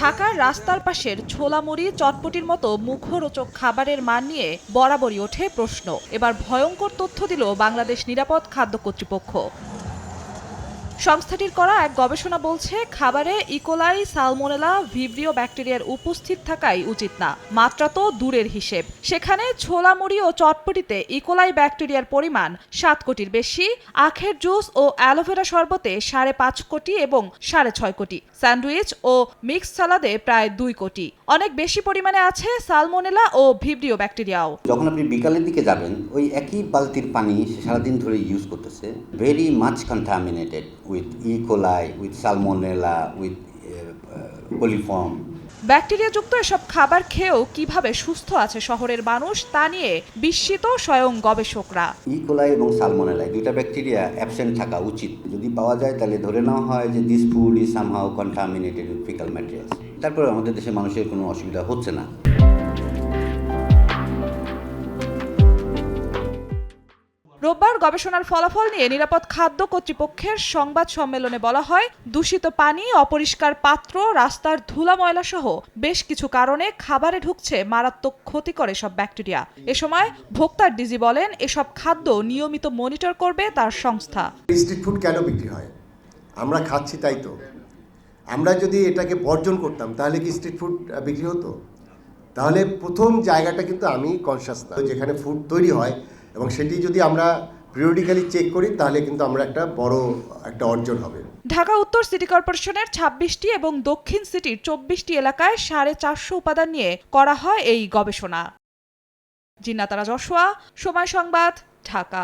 ঢাকার রাস্তার পাশের ছোলামুড়ি চটপটির মতো মুখরোচক খাবারের মান নিয়ে বরাবরই ওঠে প্রশ্ন। এবার ভয়ঙ্কর তথ্য দিল বাংলাদেশ নিরাপদ খাদ্য কর্তৃপক্ষ। সংস্থাটির করা এক গবেষণা বলছে, খাবারে ইকোলাই সালমোনেলা ভিব্রিও ব্যাকটেরিয়ার উপস্থিত থাকাই উচিত না, মাত্রা তো দূরের হিসেব। সেখানে ছোলা মুড়ি ও চটপটিতে ইকোলাই ব্যাকটেরিয়ার পরিমাণ সাত কোটির বেশি, আখের জুস ও অ্যালোভেরা শরবতে সাড়ে পাঁচ কোটি এবং সাড়ে ছয় কোটি, স্যান্ডউইচ ও মিক্স সালাদে প্রায় দুই কোটি। অনেক বেশি পরিমাণে আছে সালমোনেলা ও ভিব্রিও ব্যাকটেরিয়াও যখন আপনি বিকালের দিকে যাবেন, ওই একই বালতির পানি সারাদিন ধরে ইউজ করতেছে very much contaminated with E coli with salmonella with coliform ব্যাকটেরিয়াযুক্ত এসব খাবার খেয়েও কীভাবে সুস্থ আছে শহরের মানুষ তা নিয়ে বিস্মিত স্বয়ং গবেষকরা। ইকোলাই এবং সালমোনেলা এই দুইটা ব্যাকটেরিয়া অ্যাবসেন্ট থাকা উচিত। যদি পাওয়া যায় তাহলে ধরে নেওয়া হয় যে this food is somehow contaminated with faecal materials তারপরে আমাদের দেশের মানুষের কোনো অসুবিধা হচ্ছে না। রোববার গবেষণার ফলাফল নিয়ে নিরাপদ খাদ্য কর্তৃপক্ষের সংবাদ সম্মেলনে বলা হয়, দূষিত পানি, অপরিষ্কার পাত্র, রাস্তার ধুলা ময়লা সহ বেশ কিছু কারণে খাবারে ঢুকছে মারাত্মক ক্ষতিকর এসব ব্যাকটেরিয়া। এ সময় ভোক্তার ডিজি বলেন, এসব খাদ্য নিয়মিত মনিটর করবে তার সংস্থা। স্ট্রিট ফুড কেন বিক্রি হয়? আমরা খাচ্ছি তাই তো। আমরা যদি এটাকে বর্জন করতাম, তাহলে কি স্ট্রিট ফুড বিক্রি হতো? তাহলে প্রথম জায়গাটা কিন্তু আমি কনসাস যেখানে ফুড তৈরি হয় এবং সেটি যদি আমরা পিরিয়ডিক্যালি চেক করি, তাহলে কিন্তু আমরা একটা বড় একটা অর্জন হবে। ঢাকা উত্তর সিটি কর্পোরেশনের ছাব্বিশটি এবং দক্ষিণ সিটির চব্বিশটি এলাকায় সাড়ে চারশো উপাদান নিয়ে করা হয় এই গবেষণা। জিন্নাতারা যশোয়া সময় সংবাদ, ঢাকা।